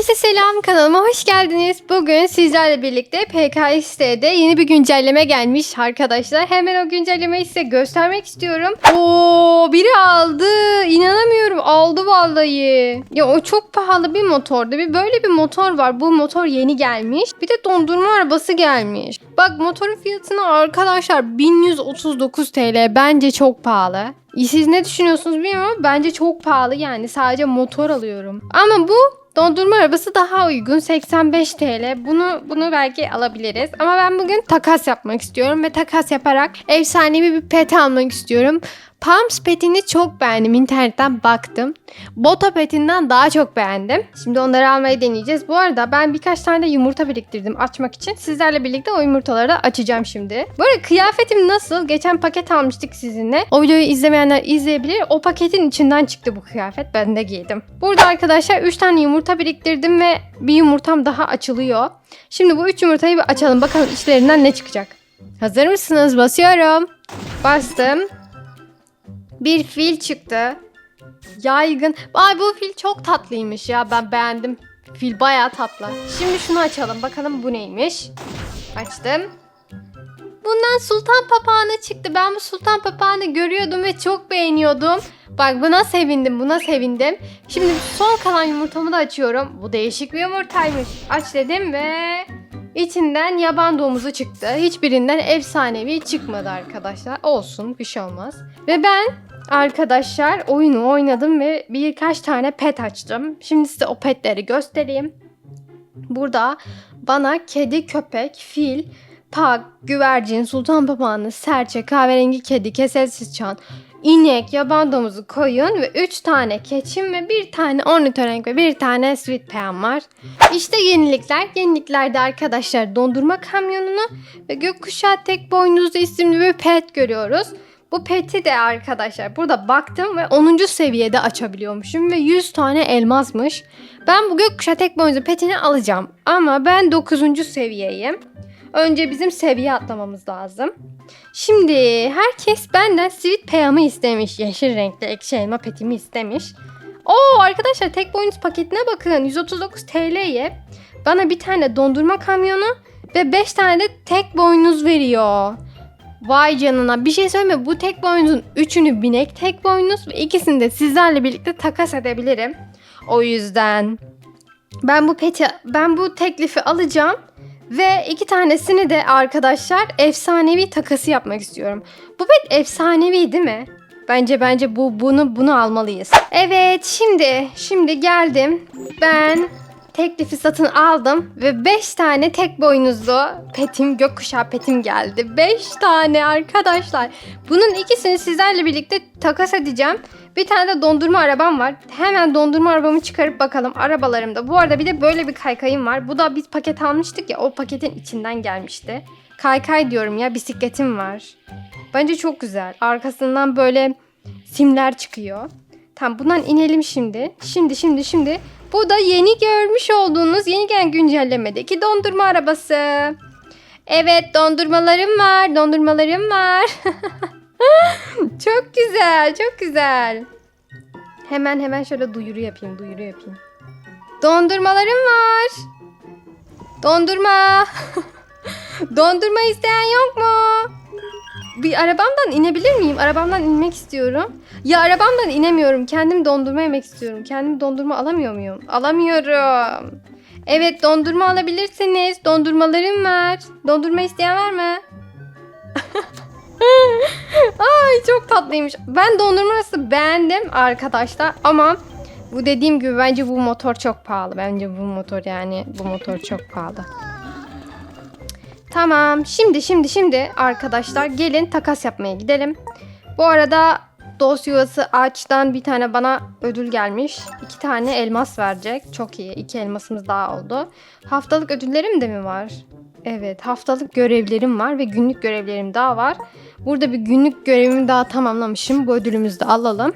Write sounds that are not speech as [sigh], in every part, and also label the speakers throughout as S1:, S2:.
S1: Herkese selam kanalıma hoş geldiniz. Bugün sizlerle birlikte PKX'de yeni bir güncelleme gelmiş arkadaşlar. Hemen o güncellemeyi size göstermek istiyorum. Oo biri aldı. İnanamıyorum aldı vallahi. Ya o çok pahalı bir motordu. Bir böyle bir motor var. Bu motor yeni gelmiş. Bir de dondurma arabası gelmiş. Bak motorun fiyatını arkadaşlar 1139 TL. Bence çok pahalı. Siz ne düşünüyorsunuz bilmiyorum ama bence çok pahalı yani sadece motor alıyorum. Ama bu Dondurma arabası daha uygun 85 TL. Bunu bunu belki alabiliriz. Ama ben bugün takas yapmak istiyorum ve takas yaparak efsanevi bir pet almak istiyorum. Palms petini çok beğendim. İnternetten baktım. Bota petinden daha çok beğendim. Şimdi onları almayı deneyeceğiz. Bu arada ben birkaç tane de yumurta biriktirdim açmak için. Sizlerle birlikte o yumurtaları da açacağım şimdi. Bu arada kıyafetim nasıl? Geçen paket almıştık sizinle. O videoyu izlemeyenler izleyebilir. O paketin içinden çıktı bu kıyafet. Ben de giydim. Burada arkadaşlar 3 tane yumurta biriktirdim ve bir yumurtam daha açılıyor. Şimdi bu 3 yumurtayı bir açalım. Bakalım içlerinden ne çıkacak. Hazır mısınız? Basıyorum. Bastım. Bir fil çıktı. Yaygın. Ay bu fil çok tatlıymış ya. Ben beğendim. Fil bayağı tatlı. Şimdi şunu açalım. Bakalım bu neymiş. Açtım. Bundan sultan papağanı çıktı. Ben bu sultan papağanı görüyordum ve çok beğeniyordum. Bak buna sevindim. Buna sevindim. Şimdi son kalan yumurtamı da açıyorum. Bu değişik bir yumurtaymış. Aç dedim ve içinden yaban domuzu çıktı. Hiçbirinden efsanevi çıkmadı arkadaşlar. Olsun bir şey olmaz. Ve ben arkadaşlar oyunu oynadım ve birkaç tane pet açtım. Şimdi size o petleri göstereyim. Burada bana kedi, köpek, fil, pak, güvercin, sultan papağanı, serçe, kahverengi kedi, keselsiz çan, inek, yaban domuzu, koyun ve 3 tane keçim ve bir tane ornitorenk ve bir tane sweet pea'm var. İşte yenilikler. Yeniliklerde arkadaşlar dondurma kamyonunu ve gökkuşağı tek boynuzlu isimli bir pet görüyoruz. Bu peti de arkadaşlar burada baktım ve 10. seviyede açabiliyormuşum ve 100 tane elmasmış. Ben bu gökkuşağı tek boynuzlu petini alacağım ama ben 9. seviyeyim. Önce bizim seviye atlamamız lazım. Şimdi herkes benden sweet peyamı istemiş. Yeşil renkli ekşi elma petimi istemiş. Oo arkadaşlar tek boynuz paketine bakın. 139 TL'ye bana bir tane dondurma kamyonu ve 5 tane de tek boynuz veriyor. Vay canına bir şey söyleme bu tek boynuzun üçünü binek tek boynuz ve ikisini de sizlerle birlikte takas edebilirim. O yüzden ben bu peti ben bu teklifi alacağım ve iki tanesini de arkadaşlar efsanevi takası yapmak istiyorum. Bu pet efsanevi değil mi? Bence bence bu bunu bunu almalıyız. Evet şimdi şimdi geldim. Ben teklifi satın aldım ve 5 tane tek boynuzlu petim gökkuşağı petim geldi. 5 tane arkadaşlar. Bunun ikisini sizlerle birlikte takas edeceğim. Bir tane de dondurma arabam var. Hemen dondurma arabamı çıkarıp bakalım arabalarımda. Bu arada bir de böyle bir kaykayım var. Bu da biz paket almıştık ya o paketin içinden gelmişti. Kaykay diyorum ya bisikletim var. Bence çok güzel. Arkasından böyle simler çıkıyor. Tamam bundan inelim şimdi. Şimdi şimdi şimdi. Bu da yeni görmüş olduğunuz yeni gelen güncellemedeki dondurma arabası. Evet dondurmalarım var. Dondurmalarım var. [laughs] çok güzel, çok güzel. Hemen hemen şöyle duyuru yapayım, duyuru yapayım. Dondurmalarım var. Dondurma. [laughs] Dondurma isteyen yok mu? Bir arabamdan inebilir miyim? Arabamdan inmek istiyorum. Ya arabamdan inemiyorum. Kendim dondurma yemek istiyorum. Kendim dondurma alamıyor muyum? Alamıyorum. Evet dondurma alabilirsiniz. Dondurmalarım var. Dondurma isteyen var mı? [laughs] Ay çok tatlıymış. Ben dondurma arası beğendim arkadaşlar ama bu dediğim gibi bence bu motor çok pahalı. Bence bu motor yani bu motor çok pahalı. Tamam. Şimdi şimdi şimdi arkadaşlar gelin takas yapmaya gidelim. Bu arada dost ağaçtan bir tane bana ödül gelmiş. İki tane elmas verecek. Çok iyi. İki elmasımız daha oldu. Haftalık ödüllerim de mi var? Evet haftalık görevlerim var ve günlük görevlerim daha var. Burada bir günlük görevimi daha tamamlamışım. Bu ödülümüzü de alalım.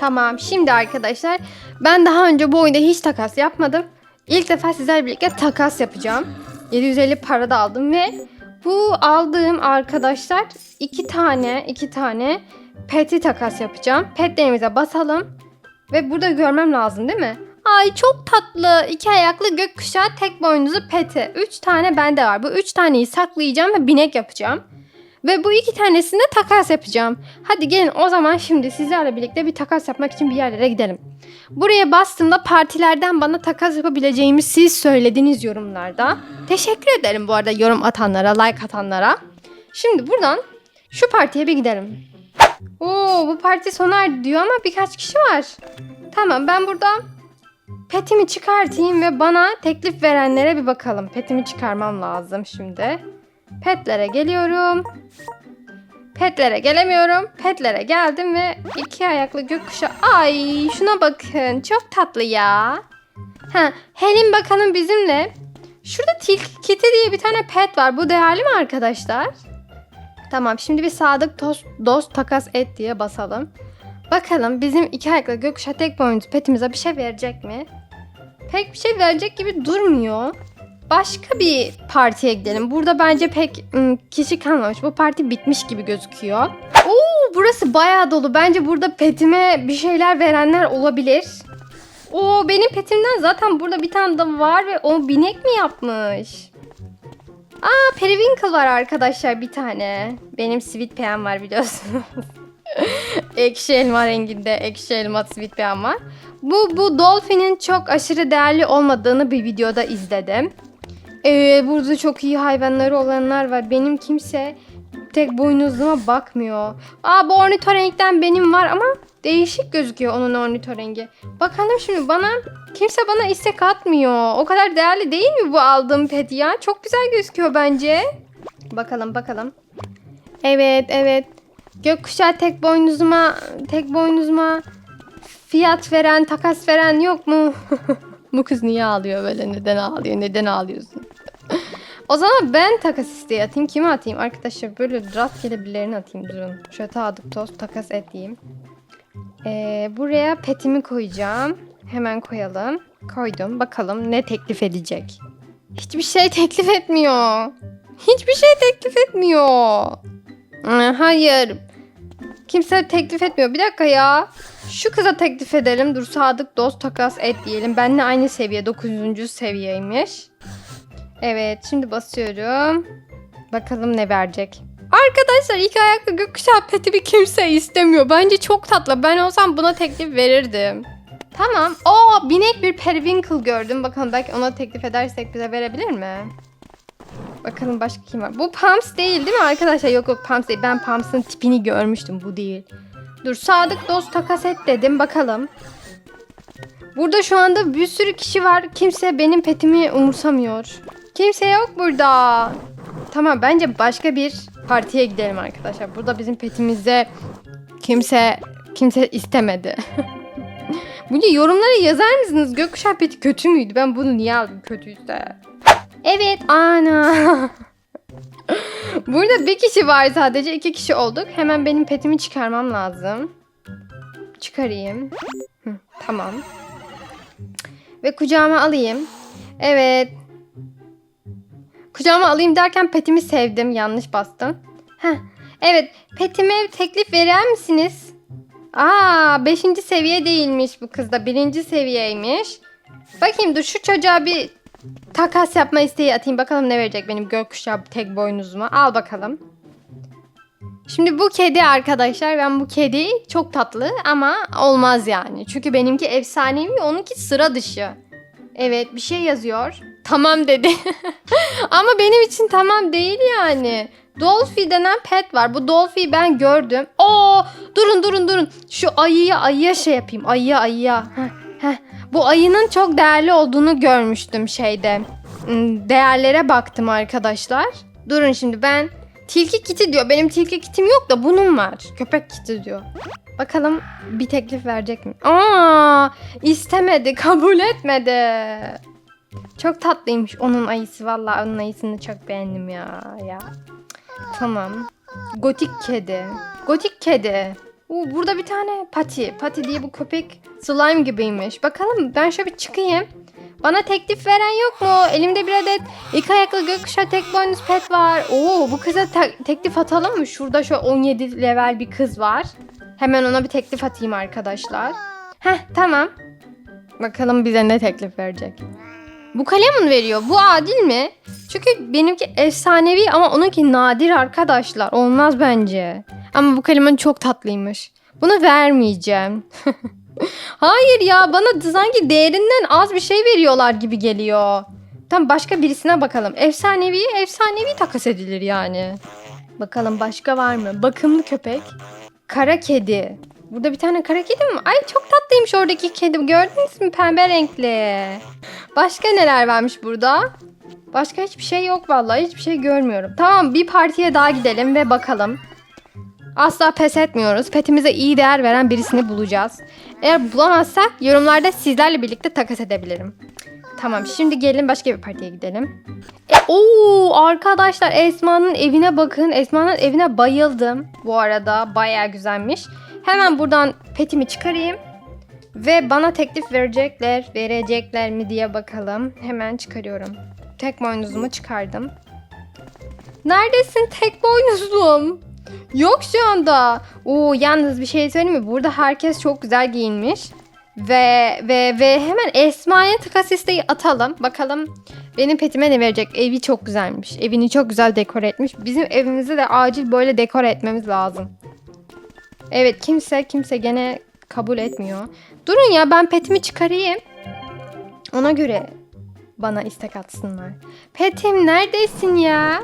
S1: Tamam şimdi arkadaşlar ben daha önce bu oyunda hiç takas yapmadım. İlk defa sizlerle birlikte takas yapacağım. 750 para da aldım ve bu aldığım arkadaşlar iki tane iki tane peti takas yapacağım. Petlerimize basalım ve burada görmem lazım değil mi? Ay çok tatlı. İki ayaklı gökkuşağı tek boynuzlu peti. Üç tane bende var. Bu üç taneyi saklayacağım ve binek yapacağım. Ve bu iki tanesini takas yapacağım. Hadi gelin o zaman şimdi sizlerle birlikte bir takas yapmak için bir yerlere gidelim. Buraya bastığımda partilerden bana takas yapabileceğimi siz söylediniz yorumlarda. Teşekkür ederim bu arada yorum atanlara, like atanlara. Şimdi buradan şu partiye bir gidelim. Oo bu parti sona erdi diyor ama birkaç kişi var. Tamam ben buradan petimi çıkartayım ve bana teklif verenlere bir bakalım. Petimi çıkarmam lazım şimdi. Petlere geliyorum. Petlere gelemiyorum. Petlere geldim ve iki ayaklı gökkuşağı. Ay şuna bakın. Çok tatlı ya. Ha, Helin bakalım bizimle. Şurada Tilki Kitty diye bir tane pet var. Bu değerli mi arkadaşlar? Tamam şimdi bir sadık dost, dost takas et diye basalım. Bakalım bizim iki ayaklı gökkuşağı tek boyunca petimize bir şey verecek mi? Pek bir şey verecek gibi durmuyor. Başka bir partiye gidelim. Burada bence pek ım, kişi kalmamış. Bu parti bitmiş gibi gözüküyor. Oo burası bayağı dolu. Bence burada petime bir şeyler verenler olabilir. Oo benim petimden zaten burada bir tane de var ve o binek mi yapmış? Aa Periwinkle var arkadaşlar bir tane. Benim sweet pea'm var biliyorsunuz. [laughs] ekşi elma renginde ekşi elma sweet pea'm var. Bu, bu Dolphin'in çok aşırı değerli olmadığını bir videoda izledim. Ee, burada çok iyi hayvanları olanlar var. Benim kimse tek boynuzluğuma bakmıyor. Aa bu ornitorenkten benim var ama değişik gözüküyor onun ornitorengi. Bakalım şimdi bana kimse bana istek atmıyor. O kadar değerli değil mi bu aldığım pet ya? Çok güzel gözüküyor bence. Bakalım bakalım. Evet evet. Gökkuşağı tek boynuzuma tek boynuzuma fiyat veren, takas veren yok mu? [laughs] Bu kız niye ağlıyor böyle? Neden ağlıyor? Neden ağlıyorsun? [laughs] o zaman ben takas isteği atayım. Kime atayım? Arkadaşlar böyle rastgele birilerini atayım. Durun. Şöyle tadık toz takas et diyeyim. Ee, buraya petimi koyacağım. Hemen koyalım. Koydum. Bakalım ne teklif edecek. Hiçbir şey [laughs] teklif etmiyor. Hiçbir şey teklif etmiyor. Hayır. Kimse teklif etmiyor. Bir dakika ya. Şu kıza teklif edelim. Dur sadık dost takas et diyelim. Benle aynı seviye. 9. seviyeymiş. Evet şimdi basıyorum. Bakalım ne verecek. Arkadaşlar iki ayaklı gökkuşağı peti bir kimse istemiyor. Bence çok tatlı. Ben olsam buna teklif verirdim. Tamam. Oo binek bir periwinkle gördüm. Bakalım belki ona teklif edersek bize verebilir mi? Bakalım başka kim var? Bu Pams değil değil mi arkadaşlar? Yok yok Pams değil. Ben Pams'ın tipini görmüştüm. Bu değil. Dur sadık dost takas et dedim. Bakalım. Burada şu anda bir sürü kişi var. Kimse benim petimi umursamıyor. Kimse yok burada. Tamam bence başka bir partiye gidelim arkadaşlar. Burada bizim petimize kimse kimse istemedi. [laughs] Bunu yorumlara yazar mısınız? Gökkuşağı peti kötü müydü? Ben bunu niye aldım kötüyse? Evet ana. [laughs] Burada bir kişi var sadece. iki kişi olduk. Hemen benim petimi çıkarmam lazım. Çıkarayım. Hı, tamam. Ve kucağıma alayım. Evet. Kucağıma alayım derken petimi sevdim. Yanlış bastım. Heh. Evet. Petime teklif verer misiniz? Aa, 5. seviye değilmiş bu kızda. Birinci seviyeymiş. Bakayım dur şu çocuğa bir takas yapma isteği atayım. Bakalım ne verecek benim gökkuşağı tek boynuzuma. Al bakalım. Şimdi bu kedi arkadaşlar ben bu kedi çok tatlı ama olmaz yani. Çünkü benimki efsanevi onunki sıra dışı. Evet bir şey yazıyor. Tamam dedi. [laughs] ama benim için tamam değil yani. Dolphy denen pet var. Bu Dolphy'yi ben gördüm. Oo, durun durun durun. Şu ayıya ayıya şey yapayım. Ayıya ayıya. Heh, heh. Bu ayının çok değerli olduğunu görmüştüm şeyde. Hmm, Değerlere baktım arkadaşlar. Durun şimdi ben tilki kiti diyor. Benim tilki kitim yok da bunun var. Köpek kiti diyor. Bakalım bir teklif verecek mi? Aa, istemedi, kabul etmedi. Çok tatlıymış onun ayısı. Vallahi onun ayısını çok beğendim ya. Ya. Tamam. Gotik kedi. Gotik kedi. Uu, burada bir tane Pati. Pati diye bu köpek slime gibiymiş. Bakalım ben şöyle bir çıkayım. Bana teklif veren yok mu? Elimde bir adet iki ayaklı gökkuşağı tek boynuz pet var. Oo bu kıza te- teklif atalım mı? Şurada şu 17 level bir kız var. Hemen ona bir teklif atayım arkadaşlar. Heh tamam. Bakalım bize ne teklif verecek. Bu kalem veriyor. Bu adil mi? Çünkü benimki efsanevi ama onunki nadir arkadaşlar. Olmaz bence. Ama bu kalemin çok tatlıymış. Bunu vermeyeceğim. [laughs] Hayır ya bana sanki değerinden az bir şey veriyorlar gibi geliyor. Tam başka birisine bakalım. Efsanevi, efsanevi takas edilir yani. Bakalım başka var mı? Bakımlı köpek. Kara kedi. Burada bir tane kara kedi mi? Ay çok tatlıymış oradaki kedi. Gördünüz mü? Pembe renkli. Başka neler varmış burada? Başka hiçbir şey yok vallahi. Hiçbir şey görmüyorum. Tamam bir partiye daha gidelim ve bakalım. Asla pes etmiyoruz. Petimize iyi değer veren birisini bulacağız. Eğer bulamazsak yorumlarda sizlerle birlikte takas edebilirim. Tamam şimdi gelin başka bir partiye gidelim. E, oo arkadaşlar Esma'nın evine bakın. Esma'nın evine bayıldım. Bu arada baya güzelmiş. Hemen buradan petimi çıkarayım. Ve bana teklif verecekler, verecekler mi diye bakalım. Hemen çıkarıyorum. Tek boynuzumu çıkardım. Neredesin tek boynuzlum? Yok şu anda. Oo yalnız bir şey söyleyeyim mi? Burada herkes çok güzel giyinmiş. Ve ve ve hemen Esma'ya takas isteği atalım. Bakalım benim petime ne verecek? Evi çok güzelmiş. Evini çok güzel dekore etmiş. Bizim evimizi de acil böyle dekore etmemiz lazım. Evet kimse kimse gene kabul etmiyor. Durun ya ben petimi çıkarayım. Ona göre bana istek atsınlar. Petim neredesin ya?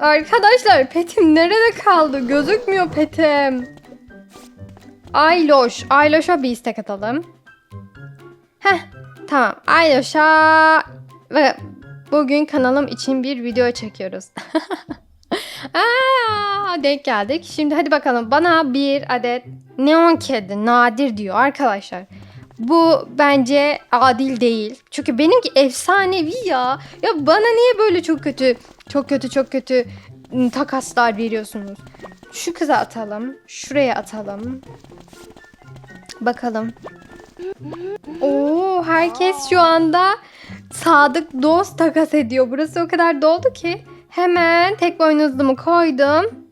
S1: Arkadaşlar petim nerede kaldı? Gözükmüyor petim. Ayloş. Ayloş'a bir istek atalım. Heh tamam. Ayloş'a ve bugün kanalım için bir video çekiyoruz. [laughs] Aa, denk geldik. Şimdi hadi bakalım bana bir adet neon kedi nadir diyor arkadaşlar. Bu bence adil değil. Çünkü benimki efsanevi ya. Ya bana niye böyle çok kötü, çok kötü, çok kötü ım, takaslar veriyorsunuz? Şu kıza atalım. Şuraya atalım. Bakalım. Oo, herkes şu anda sadık dost takas ediyor. Burası o kadar doldu ki. Hemen tek boynuzlumu koydum.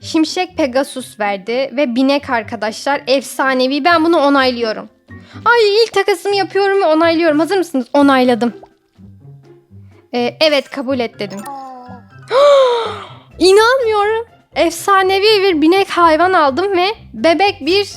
S1: Şimşek Pegasus verdi ve binek arkadaşlar efsanevi. Ben bunu onaylıyorum. Ay ilk takasımı yapıyorum ve onaylıyorum. Hazır mısınız? Onayladım. Ee, evet kabul et dedim. [gasps] İnanmıyorum. Efsanevi bir binek hayvan aldım ve bebek bir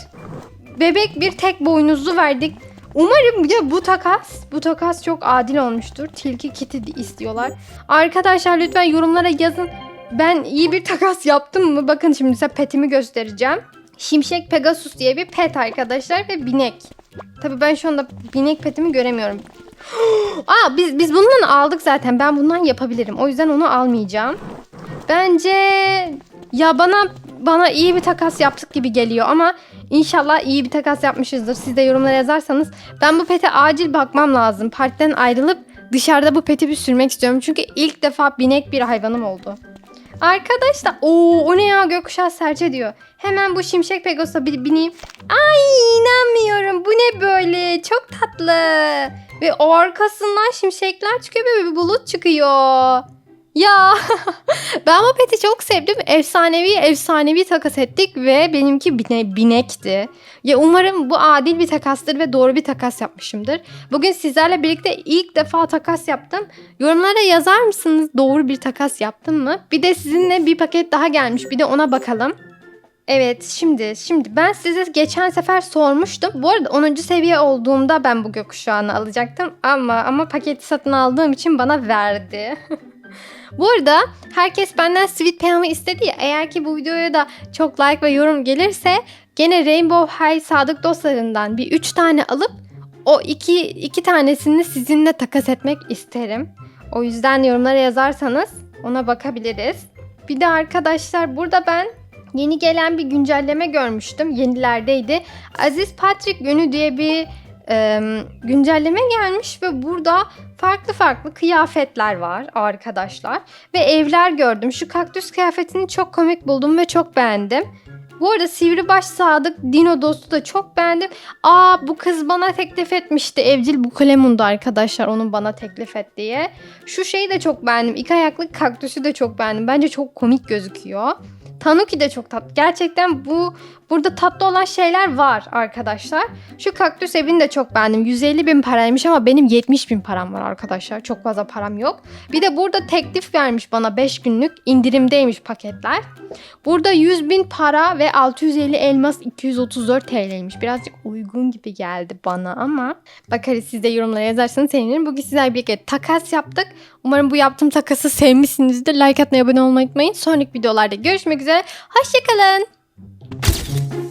S1: bebek bir tek boynuzlu verdik. Umarım ya bu takas, bu takas çok adil olmuştur. Tilki kiti istiyorlar. Arkadaşlar lütfen yorumlara yazın. Ben iyi bir takas yaptım mı? Bakın şimdi size petimi göstereceğim. Şimşek Pegasus diye bir pet arkadaşlar ve binek. Tabii ben şu anda binek petimi göremiyorum. [gasps] Aa biz biz bundan aldık zaten. Ben bundan yapabilirim. O yüzden onu almayacağım. Bence ya bana bana iyi bir takas yaptık gibi geliyor ama inşallah iyi bir takas yapmışızdır. Siz de yorumlara yazarsanız ben bu pete acil bakmam lazım. Partiden ayrılıp dışarıda bu peti bir sürmek istiyorum. Çünkü ilk defa binek bir hayvanım oldu. Arkadaşlar o o ne ya gökkuşağı serçe diyor. Hemen bu şimşek pegasus'a bir bineyim. Ay inanmıyorum bu ne böyle çok tatlı. Ve arkasından şimşekler çıkıyor ve bir bulut çıkıyor. Ya [laughs] ben bu peti çok sevdim. Efsanevi efsanevi takas ettik ve benimki bine, binekti. Ya umarım bu adil bir takastır ve doğru bir takas yapmışımdır. Bugün sizlerle birlikte ilk defa takas yaptım. Yorumlara yazar mısınız doğru bir takas yaptım mı? Bir de sizinle bir paket daha gelmiş. Bir de ona bakalım. Evet şimdi şimdi ben size geçen sefer sormuştum. Bu arada 10. seviye olduğumda ben bu gökkuşağını alacaktım ama ama paketi satın aldığım için bana verdi. [laughs] bu arada herkes benden Sweet Pam'ı istedi ya. Eğer ki bu videoya da çok like ve yorum gelirse gene Rainbow High sadık dostlarından bir 3 tane alıp o iki, iki tanesini sizinle takas etmek isterim. O yüzden yorumlara yazarsanız ona bakabiliriz. Bir de arkadaşlar burada ben yeni gelen bir güncelleme görmüştüm. Yenilerdeydi. Aziz Patrick günü diye bir e, güncelleme gelmiş ve burada farklı farklı kıyafetler var arkadaşlar. Ve evler gördüm. Şu kaktüs kıyafetini çok komik buldum ve çok beğendim. Bu arada Sivribaş Sadık Dino dostu da çok beğendim. Aa bu kız bana teklif etmişti. Evcil Bukalemundu arkadaşlar onun bana teklif et diye. Şu şeyi de çok beğendim. İki ayaklı kaktüsü de çok beğendim. Bence çok komik gözüküyor. Tanuki de çok tatlı. Gerçekten bu Burada tatlı olan şeyler var arkadaşlar. Şu kaktüs evini de çok beğendim. 150 bin paraymış ama benim 70 bin param var arkadaşlar. Çok fazla param yok. Bir de burada teklif vermiş bana 5 günlük indirimdeymiş paketler. Burada 100 bin para ve 650 elmas 234 TL'ymiş. Birazcık uygun gibi geldi bana ama bakarız siz de yorumlara yazarsanız sevinirim. Bugün sizler birlikte takas yaptık. Umarım bu yaptığım takası sevmişsinizdir. Like atmayı, abone olmayı unutmayın. Sonraki videolarda görüşmek üzere. Hoşçakalın. thank you.